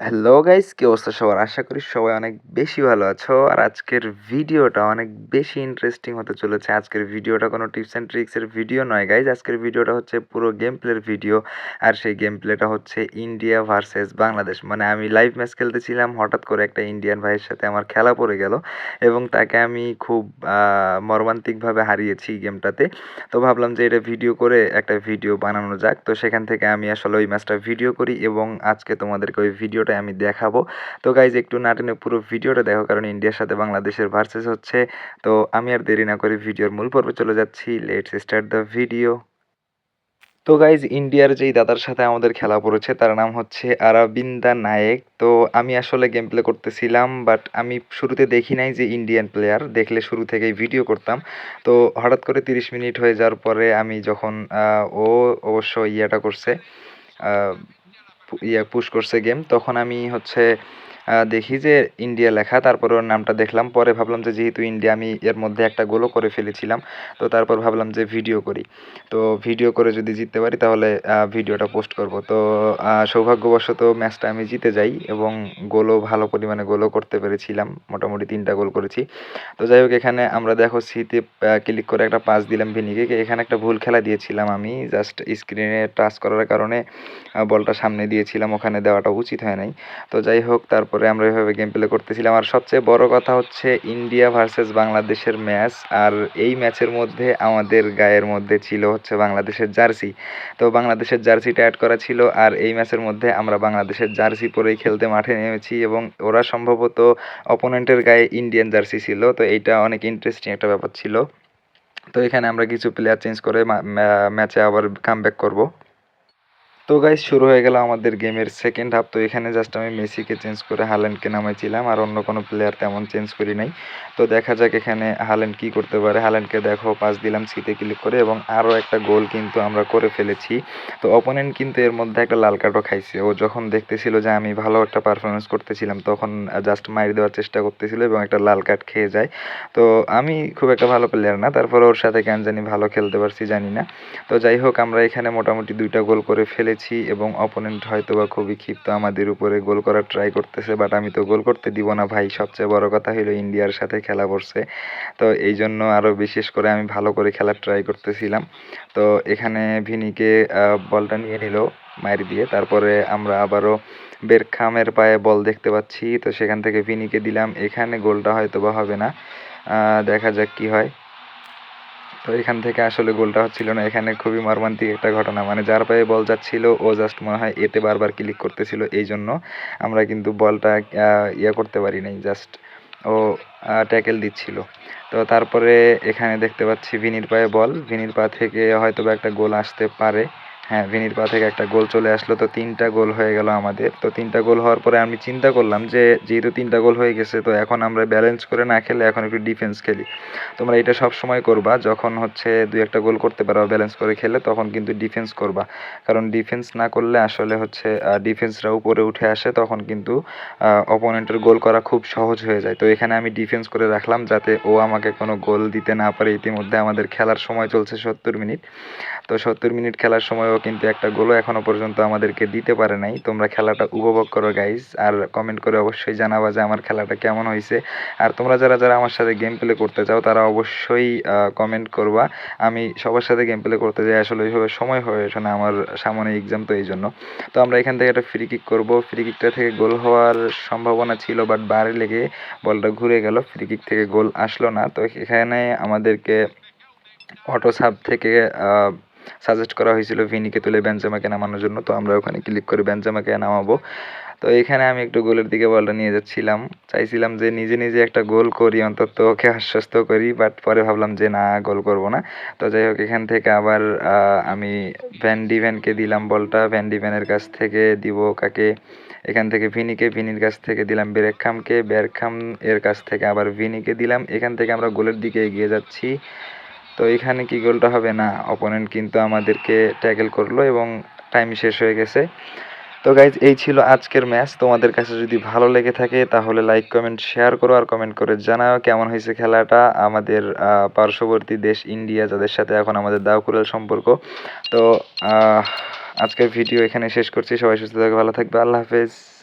Hello guys কি অবস্থা সবার? আশা করি সবাই অনেক বেশি ভালো আছো। আর আজকের ভিডিওটা অনেক বেশি ইন্টারেস্টিং হতে চলেছে। আজকের ভিডিওটা কোনো টিপস অ্যান্ড ট্রিক্সের ভিডিও নয় গাইজ আজকের ভিডিওটা হচ্ছে পুরো গেম প্লের ভিডিও আর সেই গেম প্লেটা হচ্ছে ইন্ডিয়া ভার্সেস বাংলাদেশ মানে আমি লাইভ ম্যাচ খেলতেছিলাম, হঠাৎ করে একটা ইন্ডিয়ান ভাইয়ের সাথে আমার খেলা পড়ে গেল। এবং তাকে আমি খুব মর্মান্তিকভাবে হারিয়েছি গেমটাতে তো ভাবলাম যে এটা ভিডিও করে একটা ভিডিও বানানো যাক। তো সেখান থেকে আমি আসলে ওই ম্যাচটা ভিডিও করি এবং আজকে তোমাদেরকে ওই ভিডিওটা আমি দেখাবো। তো গাইজ একটু না টেনে পুরো ভিডিওটা দেখো, কারণ ইন্ডিয়ার সাথে বাংলাদেশের ভার্সেস হচ্ছে। তো আমি আর দেরি না করে ভিডিওর মূল পর্বে চলে যাচ্ছি। লেটস স্টার্ট দ্য ভিডিও তো গাইজ ইন্ডিয়ার যেই দাদার সাথে আমাদের খেলা পড়েছে, তার নাম হচ্ছে আরাবিন্দা নায়েক। তো আমি আসলে গেম প্লে করতেছিলাম বাট আমি শুরুতে দেখি নাই যে ইন্ডিয়ান প্লেয়ার দেখলে শুরু থেকেই ভিডিও করতাম। তো হঠাৎ করে তিরিশ মিনিট হয়ে যাওয়ার পরে আমি যখন ও অবশ্য ইয়েটা করছে ইয়া পুশ করছে গেম তখন আমি হচ্ছে দেখি যে ইন্ডিয়া লেখা তারপর ওর নামটা দেখলাম। পরে ভাবলাম যে যেহেতু ইন্ডিয়া, আমি এর মধ্যে একটা গোলও করে ফেলেছিলাম, তো তারপর ভাবলাম যে ভিডিও করি। তো ভিডিও করে যদি জিততে পারি, তাহলে ভিডিওটা পোস্ট করব। তো সৌভাগ্যবশত ম্যাচটা আমি জিতে যাই এবং গোলও, ভালো পরিমাণে গোলও করতে পেরেছিলাম। মোটামুটি তিনটা গোল করেছি। তো যাই হোক, এখানে আমরা দেখো সিতে ক্লিক করে একটা পাস দিলাম ভিনিকে। এখানে একটা ভুল খেলা দিয়েছিলাম আমি। জাস্ট স্ক্রিনে টাচ করার কারণে বলটা সামনে দিয়েছিলাম। ওখানে দেওয়াটা উচিত হয় নাই। তো যাই হোক, তারপরে আমরা এভাবে গেম প্লে করতেছিলাম। আর সবচেয়ে বড় কথা হচ্ছে ইন্ডিয়া ভার্সেস বাংলাদেশের ম্যাচ আর এই ম্যাচের মধ্যে আমাদের গায়ের মধ্যে ছিল হচ্ছে বাংলাদেশের জার্সি তো বাংলাদেশের জার্সিটা অ্যাড করা ছিল, আর এই ম্যাচের মধ্যে আমরা বাংলাদেশের জার্সি পরেই খেলতে মাঠে নেমেছি এবং ওরা সম্ভবত অপোনেন্টের গায়ে ইন্ডিয়ান জার্সি ছিল। তো এইটা অনেক ইন্টারেস্টিং একটা ব্যাপার ছিল। তো এখানে আমরা কিছু প্লেয়ার চেঞ্জ করে ম্যাচে আবার কাম ব্যাক করব। তো গাইজ শুরু হয়ে গেল আমাদের গেমের সেকেন্ড হাফ তো এখানে জাস্ট আমি মেসিকে চেঞ্জ করে হাল্যান্ডকে নামাইছিলাম আর অন্য কোনো প্লেয়ার তেমন চেঞ্জ করি নাই। তো দেখা যাক এখানে হাল্যান্ড কি করতে পারে। হাল্যান্ডকে দেখো পাস দিলাম সিতে ক্লিক করে এবং আরও একটা গোল কিন্তু আমরা করে ফেলেছি। তো অপোনেন্ট কিন্তু এর মধ্যে একটা লাল কার্ডও খাইছে। ও যখন দেখতেছিল যে আমি ভালো একটা পারফরমেন্স করতেছিলাম, তখন জাস্ট মারি দেওয়ার চেষ্টা করতেছিল এবং একটা লাল কার্ড খেয়ে যায়। তো আমি খুব একটা ভালো প্লেয়ার না, তারপরে ওর সাথে কেন জানি ভালো খেলতে পারছি জানি না। তো যাই হোক, আমরা এখানে মোটামুটি দুইটা গোল করে ফেলেছি। এবং অপোনেন্ট হয়তো বা খুবই ক্ষিপ্ত আমাদের উপরে গোল করার ট্রাই করতেছে বাট আমি তো গোল করতে দিব না ভাই। সবচেয়ে বড় কথা হলো ইন্ডিয়ার সাথে খেলা পড়ছে। তো এই জন্য আরও বিশেষ করে আমি ভালো করে খেলার ট্রাই করতেছিলাম। তো এখানে ভিনিকে বলটা নিয়ে নিল মাইর দিয়ে। তারপরে আমরা আবারও বেরখামের পায়ে বল দেখতে পাচ্ছি। তো সেখান থেকে ভিনিকে দিলাম। এখানে গোলটা হয়তো বা হবে না। দেখা যাক কি হয়। তো এখান থেকে আসলে গোলটা হচ্ছিল না। এখানে খুবই মর্মান্তিক একটা ঘটনা। মানে যার পায়ে বল যাচ্ছিল, ও জাস্ট মনে হয় এতে বারবার ক্লিক করতেছিল। এই জন্য আমরা কিন্তু বলটা ইয়ে করতে পারি নাই। জাস্ট ও ট্যাকেল দিচ্ছিল। তো তারপরে এখানে দেখতে পাচ্ছি ভিনির পায়ে বল। ভিনির পা থেকে হয়তো বা একটা গোল আসতে পারে। হ্যাঁ ভিনির পা থেকে একটা গোল চলে আসলো, তো তিনটা গোল হয়ে গেল আমাদের। তো তিনটা গোল হওয়ার পরে আমি চিন্তা করলাম যে, যেহেতু তিনটা গোল হয়ে গেছে, তো এখন আমরা ব্যালেন্স করে না খেলে এখন একটু ডিফেন্স খেলি। তোমরা এটা সব সময় করবা, যখন হচ্ছে দুই একটা গোল করতে পারো ব্যালেন্স করে খেলে, তখন কিন্তু ডিফেন্স করবা। কারণ ডিফেন্স না করলে আসলে হচ্ছে ডিফেন্সরা উপরে উঠে আসে, তখন কিন্তু অপোনেন্টের গোল করা খুব সহজ হয়ে যায়। তো এখানে আমি ডিফেন্স করে রাখলাম, যাতে ও আমাকে কোনো গোল দিতে না পারে। ইতিমধ্যে আমাদের খেলার সময় চলছে সত্তর মিনিট। তো সত্তর মিনিট খেলার সময়ও কিন্তু একটা গোলও এখনও পর্যন্ত আমাদেরকে দিতে পারে নাই। তোমরা খেলাটা উপভোগ করো গাইজ আর কমেন্ট করে অবশ্যই জানাবা যে আমার খেলাটা কেমন হয়েছে। আর তোমরা যারা যারা আমার সাথে গেম প্লে করতে চাও, তারা অবশ্যই কমেন্ট করবা। আমি সবার সাথে গেম প্লে করতে যাই, আসলে ওইভাবে সময় হয়ে ওঠে না আমার সামনে এক্সাম তো এই জন্য তো আমরা এখান থেকে একটা ফ্রি কিক করব। ফ্রি কিকটা থেকে গোল হওয়ার সম্ভাবনা ছিল বাট বারে লেগে বলটা ঘুরে গেল। ফ্রি কিক থেকে গোল আসলো না। তো এখানে আমাদেরকে অটো সাব থেকে সাজেস্ট করা হয়েছিল, ভিনিকে তুলে বেঞ্জামাকে নামানোর জন্য। তো আমরা ওখানে ক্লিক করে বেঞ্জামাকে নামাবো। তো এখানে আমি একটু গোলের দিকে বলটা নিয়ে যাচ্ছিলাম। চাইছিলাম যে নিজে নিজে একটা গোল করি, অন্তত ওকে আশ্বস্ত করি বাট পরে ভাবলাম যে না, গোল করব না। তো যাই হোক, এখান থেকে আবার আমি ভ্যান ডিভেনকে দিলাম বলটা। ভ্যান ডিভেনের কাছ থেকে দিব কাকে? এখান থেকে ভিনিকে, ভিনির কাছ থেকে দিলাম বেরেখামকে বেরখাম এর কাছ থেকে আবার ভিনিকে দিলাম। এখান থেকে আমরা গোলের দিকে এগিয়ে যাচ্ছি। তো এখানে কি গোলটা হবে? না অপোনেন্ট কিন্তু আমাদেরকে ট্যাকেল করল এবং টাইম শেষ হয়ে গেছে। তো গাইজ এই ছিল আজকের ম্যাচ তোমাদের কাছে যদি ভালো লেগে থাকে, তাহলে লাইক কমেন্ট শেয়ার করো আর কমেন্ট করে জানাও কেমন হয়েছে খেলাটা আমাদের পার্শ্ববর্তী দেশ ইন্ডিয়া, যাদের সাথে এখন আমাদের দাওকুরাল সম্পর্ক। তো আজকের ভিডিও এখানে শেষ করছি। সবাই সুস্থ থাকবে ভালো থাকবে। আল্লাহ হাফেজ।